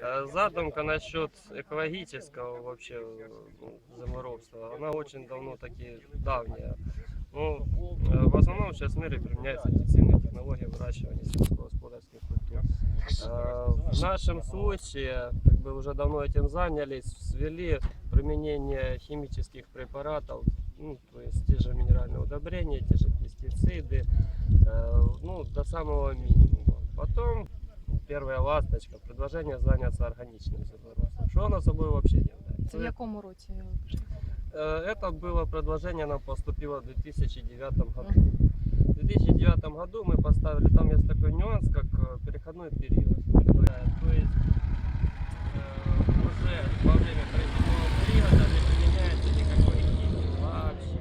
Э, Задумка насчет экологического вообще ну, заморобства, она очень давно таки давняя. Ну, э, в основном сейчас в мире применяются интенсивные технологии выращивания сельскохозяйственных культур. Э, В нашем случае, как бы уже давно этим занялись, ввели применение химических препаратов, ну, то есть те же минеральные удобрения, те же пестициды, ну, до самого минимума. Потом первая ласточка, предложение заняться органичным землеробством. Что оно собой вообще не является? Це в якому році? Э, Это было предложение, нам поступило в 2009 году. В 2009 году мы поставили, там есть такой нюанс, как э, переходной период. То есть, то есть, э, уже во время переходного периода не применяется никакой химии вообще.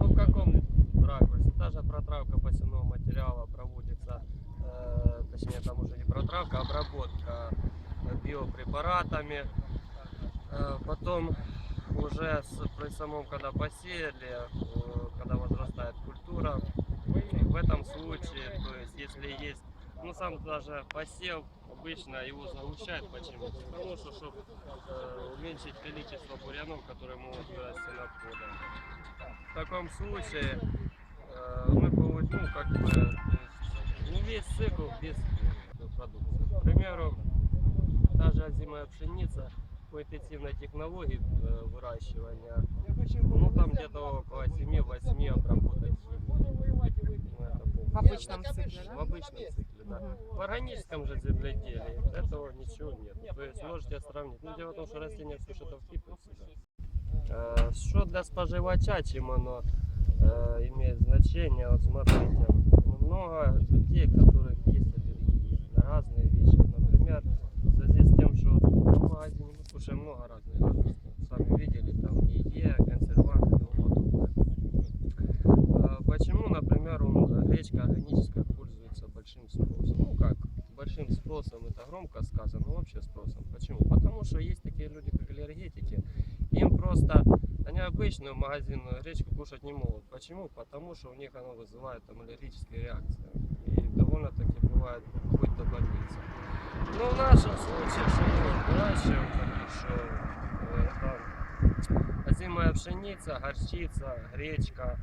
Ну в каком ракурсе? Та же протравка посевного материала проводится, э, точнее там уже не протравка, обработка э, биопрепаратами. Э, Потом уже при самом, когда посеяли, э, когда возрастает культура, в этом случае, то есть если есть, ну сам даже посев, обычно его загущают. Почему? Потому что, чтобы уменьшить количество бурьянов, которые могут вырасти на поле. В таком случае э, мы получим, ну, как бы, не весь цикл без примеру, та же озимая пшеница по интенсивной технологии выращивания, ну там где-то около 7-8 обработок В обычном цикле, В да? обычном цикле, да. В органическом же земледелии этого ничего нет. То есть можете сравнить. Ну, дело в том, что растение все в себя. Э, Что для споживача, чем оно э, имеет значение, вот смотрите, много людей, у которых есть аллергии на разные вещи. Например, в связи с тем, что в магазине мы кушаем много разных гадостей. Сами видели, там ЕЕ, консерванты и тому подобное. Э, Почему, например, гречка органическая пользуется большим спросом? Ну как, большим спросом это громко сказано, но вообще спросом. Почему? Потому что есть такие люди, как аллергетики, им просто, они обычную магазинную гречку кушать не могут. Почему? Потому что у них оно вызывает там аллергические реакции. И довольно-таки бывает хоть до больницы. Но в нашем случае, что мы выращиваем, хорошо, это озимая пшеница, горчица, гречка,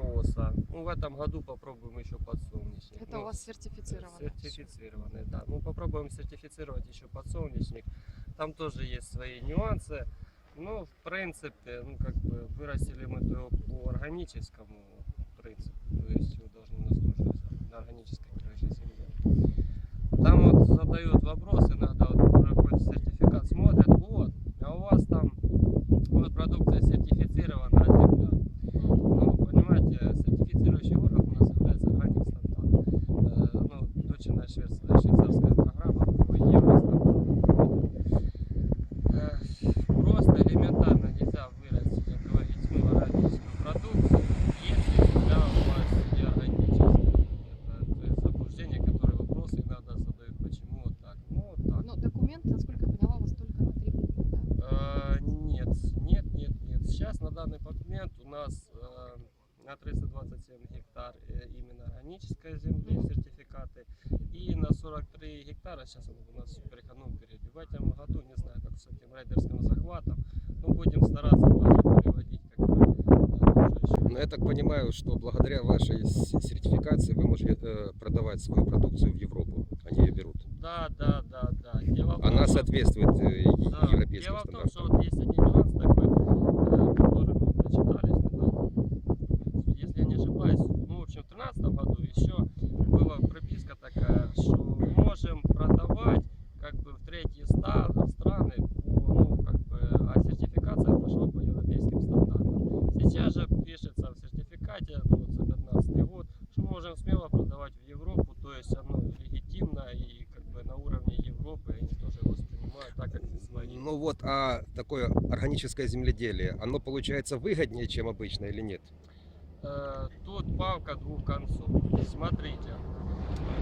проса. Ну, в этом году попробуем еще подсолнечник. Это Ну, у вас сертифицировано. Сертифицированный, да. Ну, попробуем сертифицировать еще подсолнечник. Там тоже есть свои нюансы. Ну, в принципе, ну, как бы вырастили мы то по органическому принципу. То есть его должны у нас тоже на органической крыше земли. Там вот задают вопрос, иногда вот проходит сертификат, смотрят, вот, а у вас там вот продукция сертифицирована, а земля. Ну, понимаете, сертифицирующий орган у нас является органик стандарт. Э, ну, дочерная швейцарская, швейцарская программа по евростандарт. Э, Просто элементарно нельзя вырастить экологичную органическую продукцию, если земля у вас не органическая. Это то есть заблуждение, которое вопросы иногда задают, почему вот так. Ну, вот так. Ну, документ, насколько я поняла, у вас только на три года, да? Э, Нет, нет, нет, нет. Сейчас на данный момент у нас э, на 327 гектар именно органической земли сертификаты. И на 43 гектара, сейчас оно у нас в переходном периоде. В этом году, не знаю, как с этим рейдерским захватом, но будем стараться тоже переводить как бы. Но я так понимаю, что благодаря вашей сертификации вы можете э, продавать свою продукцию в Европу. Они ее берут. Да, да, да, да. Дело том, Она что- соответствует э, Да, европейским Дело в том, стандартам. что вот есть один нюанс такой, э, который мы дочитались недавно. Если я не ошибаюсь, ну, в общем, в 2013 году еще была приписка такая, что мы можем продавать как бы в третьи ста- страны, по, ну, как бы, а сертификация пошла по европейским стандартам. Сейчас же пишется в сертификате, ну, вот за 15 год, что мы можем смело продавать в Европу, то есть оно легитимно и как бы на уровне Европы они тоже воспринимают так, как свои. Ну вот, а такое органическое земледелие, оно получается выгоднее, чем обычно или нет? Э, тут палка двух концов. Смотрите.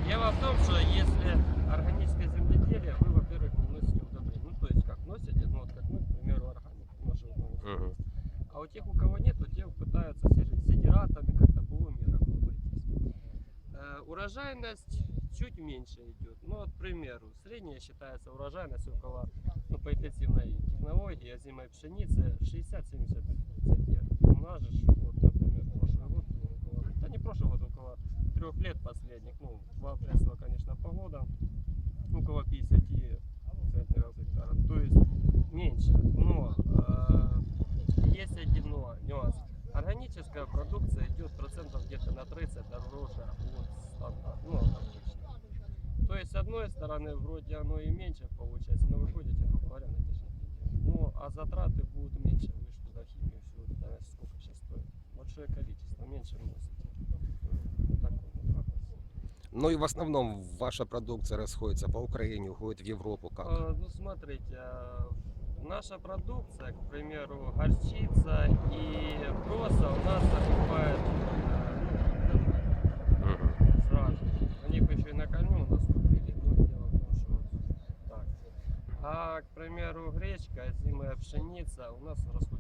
Дело в том, что если органическое земледелие, вы, во-первых, не носите удобрения. Ну, то есть, как носите, ну, вот как мы, к примеру, органику на животном Мгм. А у тех, у кого нет, то те пытаются сидератами как-то полумером обойтись. Э, урожайность чуть меньше идет. Ну, вот, к примеру, средняя считается урожайность около, ну, по интенсивной технологии озимой пшеницы 60-70 центнер. У нас же, ж, вот, например, прошлый год, около, да не прошлый год, около трех лет последних, ну, два пресла, конечно, погода, около 50 центнеров гектара. То есть меньше. Но э, есть один нюа- нюанс. Органическая продукция идет процентов где-то на 30 дороже от стандарта, ну, от обычной. То есть, с одной стороны, вроде оно и меньше получается, но выходите, грубо говоря, на те же. Ну, а затраты будут меньше, вы же туда химию всю, это сколько сейчас стоит? Большое количество, меньше вносите. Ну и в основном ваша продукция расходится по Украине, уходит в Европу. Как? А, Ну, смотрите, а, наша продукция, к примеру, горчица и проса у нас закупает Мгм. э, сразу. На них еще и на корму у нас купили. Ну, дело в том, что вот так. А, к примеру, гречка, зимая пшеница у нас Украине.